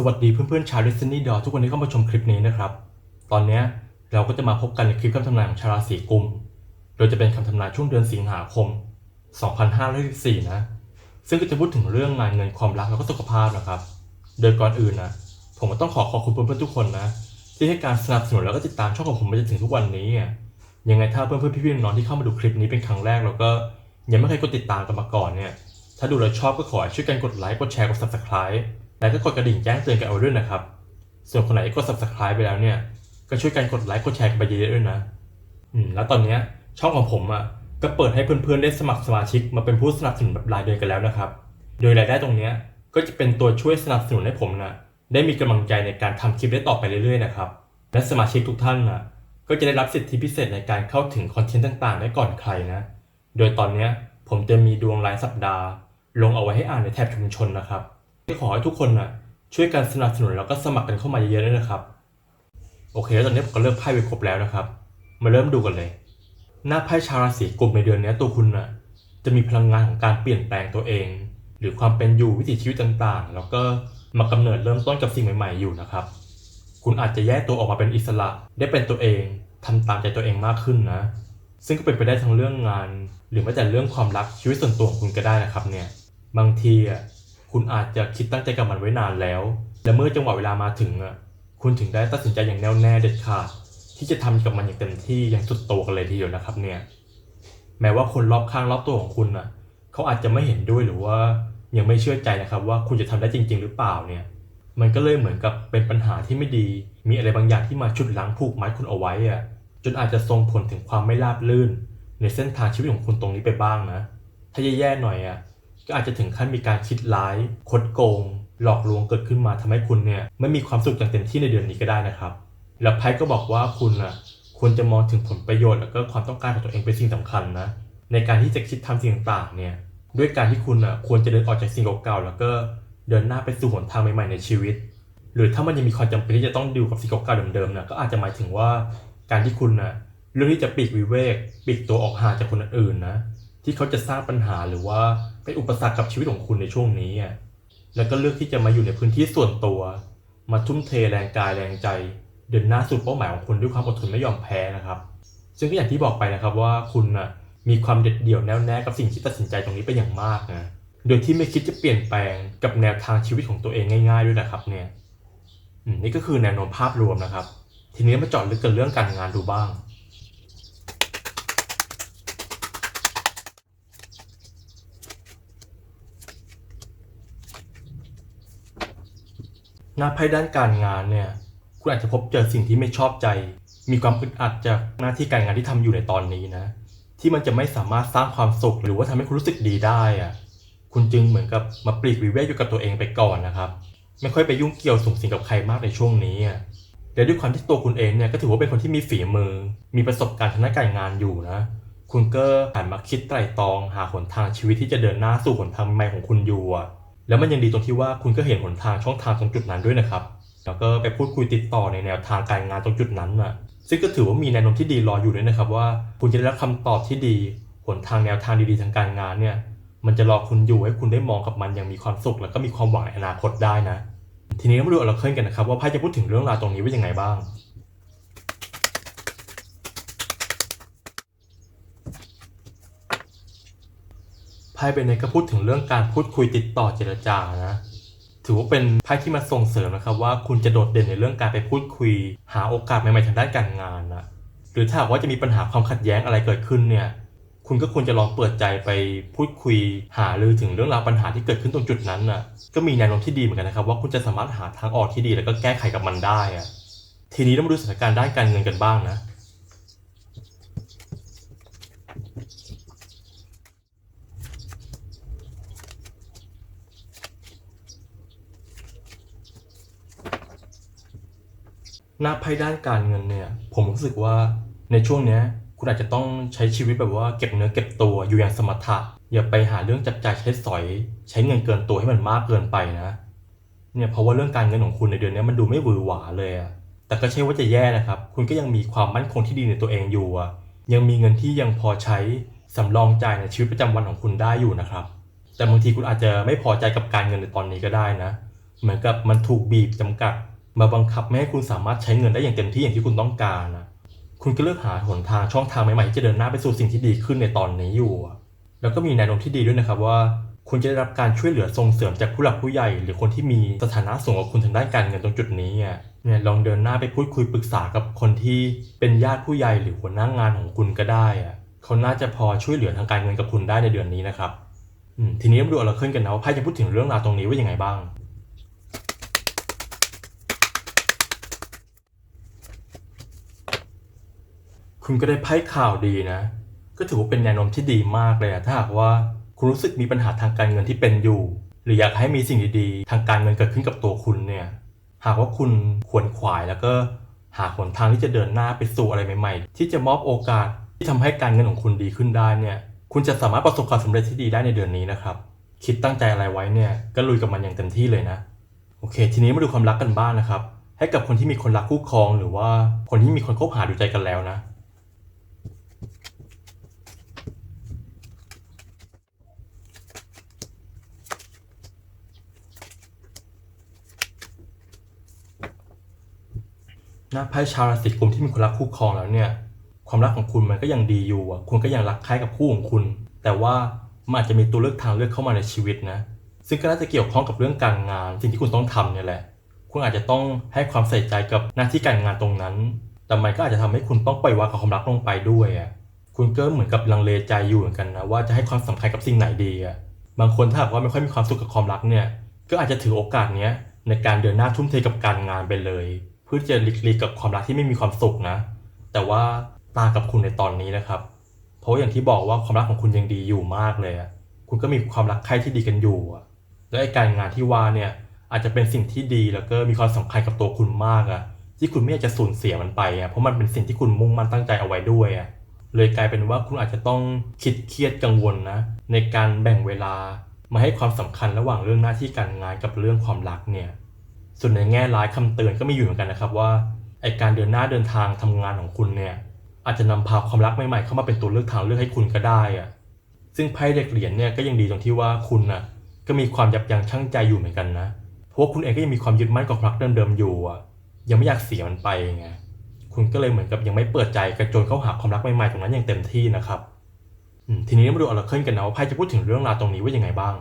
สวัสดีเพื่อนๆชาว Destiny d o ทุกคนที่เข้ามาชมคลิปนี้นะครับ ตอนนี้เราก็จะมาพบกันในคลิปคำทำนายของชาวราศีกุม โดยจะเป็นคำทำนายช่วงเดือนสิงหาคม 2564นะ ซึ่งก็จะพูดถึงเรื่องงานเงินความรักแล้วก็สุขภาพนะครับ โดยก่อนอื่นนะผมก็ต้องขอขอบคุณเพื่อนๆทุกคนนะ ที่ให้การสนับสนุนแล้วก็ติดตามช่องของผมมาจนถึงทุกวันนี้อะยังไงถ้าเพื่อนๆพี่ๆน้องๆที่เข้ามาดูคลิปนี้เป็นครั้งแรกแล้วก็ยังไม่เคยกดติดตามกันมาก่อนเนี่ยถ้าดูแล้วชอบก็ขอช่วยกันกดไลค์กดแชร์กด subscribe แล้วก็กดกระดิ่งแจ้งเตือนกันเอาไว้ด้วยนะครับ ส่วนคนไหนที่กด subscribe ไปแล้วเนี่ย ก็ช่วยกันกดไลค์กดแชร์กันไปเยอะๆด้วยนะอืมแล้วตอนเนี้ยช่องของผมอะก็เปิดให้เพื่อนๆได้สมัครสมาชิกมาเป็นผู้สนับสนุนแบบรายเดือนกันแล้วนะครับ โดยรายได้ตรงเนี้ยก็จะเป็นตัวช่วยสนับสนุนให้ผมนะได้มีกำลังใจในการทำคลิปได้ต่อไปเรื่อยๆนะครับและสมาชิกทุกท่านนะก็จะได้รับสิทธิพิเศษในการเข้าถึงคอนเทนต์ต่างๆ ได้ก่อนใครนะ โดยตอนเนี้ยผมจะมีดวงรายสัปดาห์ ลงเอาไว้ให้อ่านในแท็บชุมชนนะครับ ขอให้ทุกคนนะช่วยกันสนับสนุนแล้วก็สมัครกันเข้ามาเยอะๆด้วยนะครับ โอเคแล้วตอนนี้ผมก็เลือกไพ่ไปครบแล้วนะครับ มาเริ่มดูกันเลย หน้าไพ่ชาวราศีกุมในเดือนนี้ตัวคุณน่ะจะมีพลังงานของการเปลี่ยนแปลงตัวเอง หรือความเป็นอยู่วิถีชีวิตต่างๆ แล้วก็มากำเนิดเริ่มต้นกับสิ่งใหม่ๆอยู่นะครับ คุณอาจจะแยกตัวออกมาเป็นอิสระ ได้เป็นตัวเองทำตามใจตัวเองมากขึ้นนะ ซึ่งก็เป็นไปได้ทั้งเรื่องงาน หรือแม้แต่เรื่องความรักชีวิตส่วนตัวของคุณก็ได้นะครับเนี่ย บางทีอะ คุณอาจจะคิดตั้งใจกับมันไว้นานแล้ว และเมื่อจังหวะเวลามาถึงอะคุณถึงได้ตัดสินใจอย่างแน่วแน่เด็ดขาดที่จะทำกับมันอย่างเต็มที่อย่างสุดโต่งกันเลยทีเดียวนะครับเนี่ยแม้ว่าคนรอบข้างรอบตัวของคุณน่ะเขาอาจจะไม่เห็นด้วยหรือว่ายังไม่เชื่อใจนะครับ ว่าคุณจะทำได้จริง ๆ หรือเปล่าเนี่ย มันก็เลยเหมือนกับเป็นปัญหาที่ไม่ดี มีอะไรบางอย่างที่มาชุดล้างผูกมัดคุณเอาไว้อะจนอาจจะส่งผลถึงความไม่ราบรื่น ในเส้นทางชีวิตของคุณตรงนี้ไปบ้างนะ ถ้าแย่ๆหน่อยอะ ก็อาจจะถึงขั้นมีการคิดร้าย คดโกง หลอกลวงเกิดขึ้นมาทำให้คุณเนี่ยไม่มีความสุขอย่างเต็มที่ในเดือนนี้ก็ได้นะครับ แล้วไพ่ก็บอกว่าคุณอะควรจะมองถึงผลประโยชน์แล้วก็ความต้องการของตัวเองเป็นสิ่งสำคัญนะในการที่จะคิดทำสิ่งต่างๆเนี่ยด้วยการที่คุณอะควรจะเดินออกจากสิ่งเก่าๆแล้วก็เดินหน้าไปสู่หนทางใหม่ๆในชีวิต หรือถ้ามันยังมีความจำเป็นที่จะต้องดิวกับสิ่งเก่าๆเดิมๆนะก็อาจจะหมายถึงว่าการที่คุณน่ะเรื่องที่จะปลีกวิเวกปลีกตัวออกห่างจากคนอื่นนะที่เขาจะสร้างปัญหาหรือว่า เป็นอุปสรรคกับชีวิตของคุณในช่วงนี้อะแล้วก็เลือกที่จะมาอยู่ในพื้นที่ส่วนตัว มาทุ่มเทแรงกายแรงใจ เดินหน้าสู่เป้าหมายของคุณด้วยความอดทนไม่ยอมแพ้นะครับ ซึ่งก็อย่างที่บอกไปนะครับว่าคุณน่ะมีความเด็ดเดี่ยวแน่วแน่กับสิ่งที่ตัดสินใจตรงนี้เป็นอย่างมากนะโดยที่ไม่คิดจะเปลี่ยนแปลงกับแนวทางชีวิตของตัวเองง่าย ๆด้วยนะครับเนี่ยอืมนี่ก็คือแนวโน้มภาพรวมนะครับ ทีนี้มาเจาะลึกกันเรื่องการงานดูบ้าง หน้าไพ่ด้านการงานเนี่ย คุณอาจจะพบเจอสิ่งที่ไม่ชอบใจ มีความอึดอัดจากหน้าที่การงานที่ทำอยู่ในตอนนี้นะ ที่มันจะไม่สามารถสร้างความสุขหรือว่าทำให้คุณรู้สึกดีได้อะคุณจึงเหมือนกับมาปลีกวิเวกอยู่กับตัวเองไปก่อนนะครับ ไม่ค่อยไปยุ่งเกี่ยวสูงสิงกับใครมากในช่วงนี้อะและด้วยความที่ตัวคุณเองเนี่ยก็ถือว่าเป็นคนที่มีฝีมือ มีประสบการณ์ทางด้านการงานอยู่นะ คุณก็หันมาคิดไตร่ตรอง หาหนทางชีวิตที่จะเดินหน้าสู่หนทางใหม่ของคุณอยู่อะ แล้วมันยังดีตรงที่ว่าคุณก็เห็นหนทางช่องทางตรงจุดนั้นด้วยนะครับ แล้วก็ไปพูดคุยติดต่อในแนวทางการงานตรงจุดนั้นน่ะซึ่งก็ถือว่ามีแนวโน้มที่ดีรออยู่ด้วยนะครับว่าคุณจะได้รับคำตอบที่ดีหนทางแนวทางดีๆทางการงานเนี่ย มันจะรอคุณอยู่ให้คุณได้มองกับมันอย่างมีความสุข แล้วก็มีความหวังในอนาคตได้นะ ทีนี้มาดูอราเคิลกันนะครับว่าไพ่จะพูดถึงเรื่องราวตรงนี้ว่ายังไงบ้าง ไพ่ใบนี้ก็พูดถึงเรื่องการพูดคุยติดต่อเจรจานะถือว่าเป็นไพ่ที่มาส่งเสริมนะครับว่าคุณจะโดดเด่นในเรื่องการไปพูดคุย หาโอกาสใหม่ๆทางด้านการงานนะหรือถ้าหากว่าจะมีปัญหาความขัดแย้งอะไรเกิดขึ้นเนี่ยคุณก็ควรจะลองเปิดใจไปพูดคุย หารือถึงเรื่องราวปัญหาที่เกิดขึ้นตรงจุดนั้นน่ะก็มีแนวโน้มที่ดีเหมือนกันนะครับว่าคุณจะสามารถหาทางออกที่ดีแล้วก็แก้ไขกับมันได้อะทีนี้เรามาดูสถานการณ์ด้านการเงินกันบ้างนะ หน้าไพ่ด้านการเงินเนี่ยผมรู้สึกว่าในช่วงเนี้ยคุณอาจจะต้องใช้ชีวิตแบบว่าเก็บเนื้อเก็บตัวอยู่อย่างสมถะอย่าไปหาเรื่องจับจ่ายใช้สอย ใช้เงินเกินตัวให้มันมากเกินไปนะเนี่ยเพราะว่าเรื่องการเงินของคุณในเดือนนี้มันดูไม่หวือหวาเลยอะแต่ก็ใช่ว่าจะแย่นะครับ คุณก็ยังมีความมั่นคงที่ดีในตัวเองอยู่อะยังมีเงินที่ยังพอใช้สำรองจ่ายในชีวิตประจำวันของคุณได้อยู่นะครับ แต่บางทีคุณอาจจะไม่พอใจกับการเงินในตอนนี้ก็ได้นะ เหมือนกับมันถูกบีบจำกัด มาบังคับไม่ให้คุณสามารถใช้เงินได้อย่างเต็มที่อย่างที่คุณต้องการนะคุณก็เลือกหาหนทางช่องทางใหม่ๆที่จะเดินหน้าไปสู่สิ่งที่ดีขึ้นในตอนนี้อยู่ แล้วก็มีแนวโน้มที่ดีด้วยนะครับว่า คุณจะได้รับการช่วยเหลือส่งเสริมจากผู้หลักผู้ใหญ่ หรือคนที่มีสถานะสูงกว่าคุณทางด้านการเงินตรงจุดนี้เนี่ยลองเดินหน้าไปพูดคุยปรึกษากับคนที่เป็นญาติผู้ใหญ่หรือหัวหน้างงานของคุณก็ได้อะเขาน่าจะพอช่วยเหลือทางการเงินกับคุณได้ในเดือนนี้นะครับทีนี้มาดูอราเคิลกันนะว่าไพ่จะพูดถึงเรื่องราวตรงนี้ว่ายังไงบ้าง คุณก็ได้ไพ่ข่าวดีนะ ก็ถือว่าเป็นแนวโน้มที่ดีมากเลยอะถ้าหากว่าคุณรู้สึกมีปัญหาทางการเงินที่เป็นอยู่ หรืออยากให้มีสิ่งดีๆ ทางการเงินเกิดขึ้นกับตัวคุณเนี่ย หากว่าคุณขวนขวายแล้วก็หาหนทางที่จะเดินหน้าไปสู่อะไรใหม่ ๆ ที่จะมอบโอกาสที่ทำให้การเงินของคุณดีขึ้นได้เนี่ย คุณจะสามารถประสบความสำเร็จที่ดีได้ในเดือนนี้นะครับ คิดตั้งใจอะไรไว้เนี่ยก็ลุยกับมันอย่างเต็มที่เลยนะ โอเค ทีนี้มาดูความรักกันบ้างนะครับ ให้กับคนที่มีคนรักคู่ครอง หรือว่าคนที่มีคนคบหาดูใจกันแล้วนะ น้าไพ่ชาวราศีกุมที่มีคนรักคู่ครองแล้วเนี่ย ความรักของคุณมันก็ยังดีอยู่อะคุณก็ยังรักใคร่กับคู่ของคุณ แต่ว่ามันอาจจะมีตัวเลือกทางเลือกเข้ามาในชีวิตนะ ซึ่งก็น่าจะเกี่ยวข้องกับเรื่องการงาน สิ่งที่คุณต้องทำเนี่ยแหละ คุณอาจจะต้องให้ความใส่ใจกับหน้าที่การงานตรงนั้น แต่มันก็อาจจะทำให้คุณต้องปล่อยวางกับความรักลงไปด้วยอะคุณก็เหมือนกับลังเลใจอยู่เหมือนกันนะว่าจะให้ความสำคัญกับสิ่งไหนดีอะบางคนถ้าหากว่าไม่ค่อยมีความสุขกับความรักเนี่ย ก็อาจจะถือโอกาสเนี้ยในการเดินหน้าทุ่มเทกับการงานไปเลย พื่อจะหลีกเลี่ยงกับความรักที่ไม่มีความสุขนะ แต่ว่าต่างกับคุณในตอนนี้นะครับ เพราะอย่างที่บอกว่าความรักของคุณยังดีอยู่มากเลยคุณก็มีความรักใคร่ที่ดีกันอยู่และไอการงานที่ว่าเนี่ยอาจจะเป็นสิ่งที่ดีแล้วก็มีความสำคัญกับตัวคุณมากอะที่คุณไม่อยากจะสูญเสียมันไปอะเพราะมันเป็นสิ่งที่คุณมุ่งมั่นตั้งใจเอาไว้ด้วยอะเลยกลายเป็นว่าคุณอาจจะต้องคิดเครียดกังวลนะในการแบ่งเวลามาให้ความสำคัญระหว่างเรื่องหน้าที่การงานกับเรื่องความรักเนี่ย ส่วนในแง่ร้ายคำเตือนก็มีอยู่เหมือนกันนะครับว่าไอการเดินหน้าเดินทางทำงานของคุณเนี่ยอาจจะนำพาความรักใหม่ๆเข้ามาเป็นตัวเลือกทางเลือกให้คุณก็ได้อะซึ่งไพ่เด็กเหรียญเนี่ยก็ยังดีตรงที่ว่าคุณน่ะก็มีความยับยั้งชั่งใจอยู่เหมือนกันนะ เพราะคุณเองก็ยังมีความยึดมั่นกับความรักเดิมๆอยู่อะยังไม่อยากเสียมันไปไงคุณก็เลยเหมือนกับยังไม่เปิดใจกระโจนเข้าหาความรักใหม่ๆตรงนั้นอย่างเต็มที่นะครับทีนี้มาดูออร์เคิลกันนะว่าไพ่จะพูดถึงเรื่องราวตรงนี้ว่ายังไงบ้าง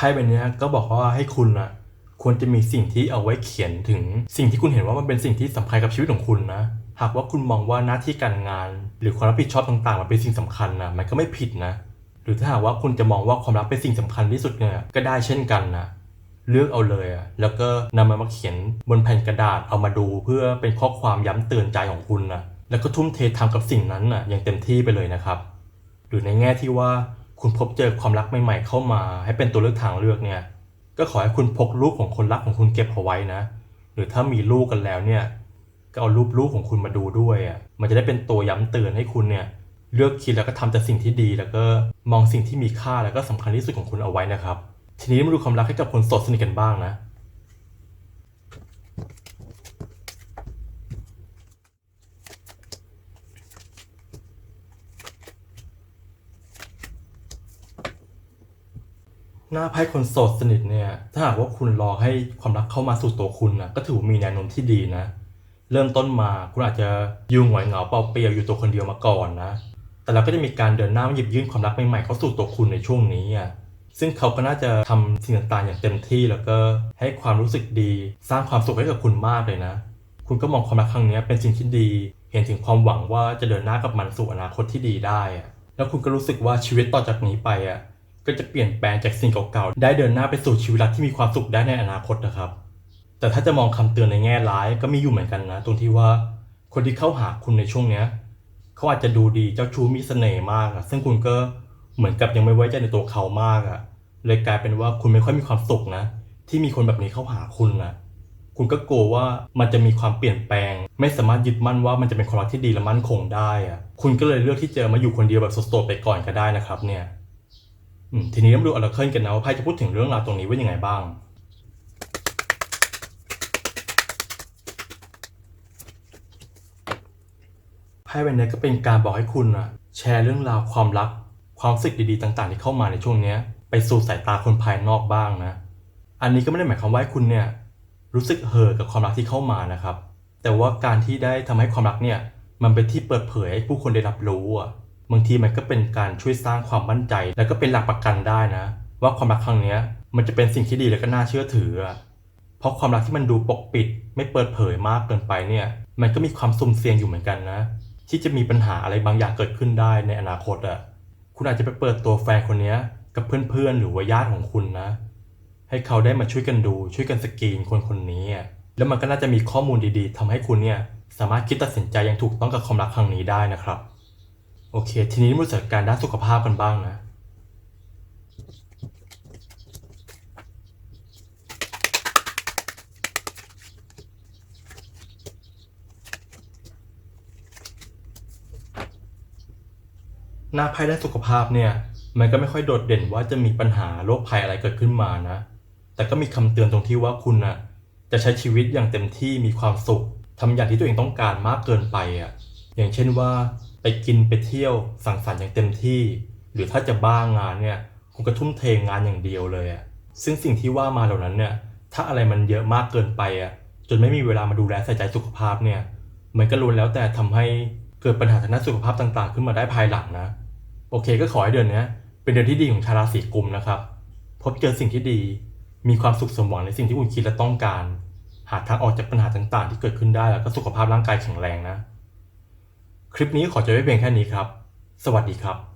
ไพ่ใบนี้ก็บอกว่าให้คุณนะควรจะมีสิ่งที่เอาไว้เขียนถึงสิ่งที่คุณเห็นว่ามันเป็นสิ่งที่สำคัญกับชีวิตของคุณนะ หากว่าคุณมองว่าหน้าที่การงาน หรือความรับผิดชอบต่างๆมันเป็นสิ่งสำคัญนะมันก็ไม่ผิดนะ หรือถ้าหากว่าคุณจะมองว่าความรักเป็นสิ่งสำคัญที่สุดเนี่ยก็ได้เช่นกันนะเลือกเอาเลยอะแล้วก็นำมันมาเขียนบนแผ่นกระดาษเอามาดูเพื่อเป็นข้อความย้ำเตือนใจของคุณนะแล้วก็ทุ่มเททำกับสิ่งนั้นน่ะอย่างเต็มที่ไปเลยนะครับ หรือในแง่ที่ว่า คุณพบเจอความรักใหม่ ๆ เข้ามา ให้เป็นตัวเลือกทางเลือกเนี่ย ก็ขอให้คุณพกรูปของคนรักของคุณเก็บเอาไว้นะ หรือถ้ามีลูกกันแล้วเนี่ย ก็เอารูปลูกของคุณมาดูด้วยอะ มันจะได้เป็นตัวย้ำเตือนให้คุณเนี่ยเลือกคิดแล้วก็ทำแต่สิ่งที่ดีแล้วก็มองสิ่งที่มีค่าแล้วก็สำคัญที่สุดของคุณเอาไว้นะครับ ทีนี้มาดูความรักให้กับคนโสดสนิทกันบ้างนะ หน้าไพ่คนโสดสนิทเนี่ย ถ้าหากว่าคุณรอให้ความรักเข้ามาสู่ตัวคุณนะก็ถือว่ามีแนวโน้มที่ดีนะ เริ่มต้นมาคุณอาจจะยุ่งหงอยเหงาเปล่าเปลี่ยวอยู่ตัวคนเดียวมาก่อนนะ แต่เราก็จะมีการเดินหน้าหยิบยื่นความรักใหม่ๆเข้าสู่ตัวคุณในช่วงนี้อะซึ่งเขาก็น่าจะทำสิ่งต่างๆอย่างเต็มที่แล้วก็ให้ความรู้สึกดี สร้างความสุขให้กับคุณมากเลยนะ คุณก็มองความรักครั้งนี้เป็นสิ่งที่ดี เห็นถึงความหวังว่าจะเดินหน้ากับมันสู่อนาคตที่ดีได้อะแล้วคุณก็รู้สึกว่าชีวิตต่อจากนี้ไปอะ ก็จะเปลี่ยนแปลงจากสิ่งเก่าๆ ได้เดินหน้าไปสู่ชีวิตรักที่มีความสุขได้ในอนาคตนะครับ แต่ถ้าจะมองคำเตือนในแง่ร้ายก็มีอยู่เหมือนกันนะ ตรงที่ว่าคนที่เข้าหาคุณในช่วงเนี้ยเขาอาจจะดูดีเจ้าชู้มีเสน่ห์มากอะซึ่งคุณก็เหมือนกับยังไม่ไว้ใจในตัวเขามากอะเลยกลายเป็นว่าคุณไม่ค่อยมีความสุขนะ ที่มีคนแบบนี้เข้าหาคุณนะคุณก็กลัวว่ามันจะมีความเปลี่ยนแปลง ไม่สามารถยึดมั่นว่ามันจะเป็นความรักที่ดีและมั่นคงได้อะคุณก็เลยเลือกที่จะมาอยู่คนเดียวแบบโสดๆไปก่อนก็ได้นะครับเนี่ย ทีนี้เรามาดูออร์เคิลกันนะว่าไพ่จะพูดถึงเรื่องราวตรงนี้ว่ายังไงบ้าง ไพ่ใบนี้ก็เป็นการบอกให้คุณนะแชร์เรื่องราวความรัก ความสึกดีๆต่าง ๆ ที่เข้ามาในช่วงเนี้ยไปสู่สายตาคนภายนอกบ้างนะ อันนี้ก็ไม่ได้หมายความว่าคุณเนี่ยรู้สึกเห่อกับความรักที่เข้ามานะครับ แต่ว่าการที่ได้ทำให้ความรักเนี่ยมันเป็นที่เปิดเผยให้ผู้คนได้รับรู้อะ บางทีมันก็เป็นการช่วยสร้างความมั่นใจ แล้วก็เป็นหลักประกันได้นะ ว่าความรักครั้งนี้มันจะเป็นสิ่งที่ดีและก็น่าเชื่อถือ เพราะความรักที่มันดูปกปิด ไม่เปิดเผยมากเกินไปเนี่ย มันก็มีความสุ่มเสี่ยงอยู่เหมือนกันนะ ที่จะมีปัญหาอะไรบางอย่างเกิดขึ้นได้ในอนาคตอะคุณอาจจะไปเปิดตัวแฟนคนนี้กับเพื่อนๆ หรือว่าญาติของคุณนะ ให้เขาได้มาช่วยกันดูช่วยกันสกรีนคนคนนี้ แล้วมันก็น่าจะมีข้อมูลดีๆทำให้คุณเนี่ยสามารถคิดตัดสินใจอย่างถูกต้องกับความรักครั้งนี้ได้นะครับ โอเค ทีนี้มาจัดการด้านสุขภาพกันบ้างนะ หน้าไพ่ด้านสุขภาพเนี่ย มันก็ไม่ค่อยโดดเด่นว่าจะมีปัญหาโรคภัยอะไรเกิดขึ้นมานะ แต่ก็มีคำเตือนตรงที่ว่าคุณนะจะใช้ชีวิตอย่างเต็มที่มีความสุขทำอย่างที่ตัวเองต้องการมากเกินไปอะ อย่างเช่นว่า ไปกินไปเที่ยวสังสรรค์อย่างเต็มที่ หรือถ้าจะบ้างานเนี่ยคุณก็ทุ่มเทงานอย่างเดียวเลยอะซึ่งสิ่งที่ว่ามาเหล่านั้นเนี่ยถ้าอะไรมันเยอะมากเกินไปอะจนไม่มีเวลามาดูแลใส่ใจสุขภาพเนี่ยมันก็ล้วนแล้วแต่ทำให้เกิดปัญหาทางด้านสุขภาพต่างๆ ขึ้นมาได้ภายหลังนะ โอเคก็ขอให้เดือนนี้เป็นเดือนที่ดีของชาวราศีกุมนะครับ พบเจอสิ่งที่ดี มีความสุขสมหวังในสิ่งที่คุณคิดและต้องการ หาทางออกจากปัญหาต่างๆ ที่เกิดขึ้นได้แล้วก็สุขภาพร่างกายแข็งแรงนะ คลิปนี้ขอจบไว้เพียงแค่นี้ครับ สวัสดีครับ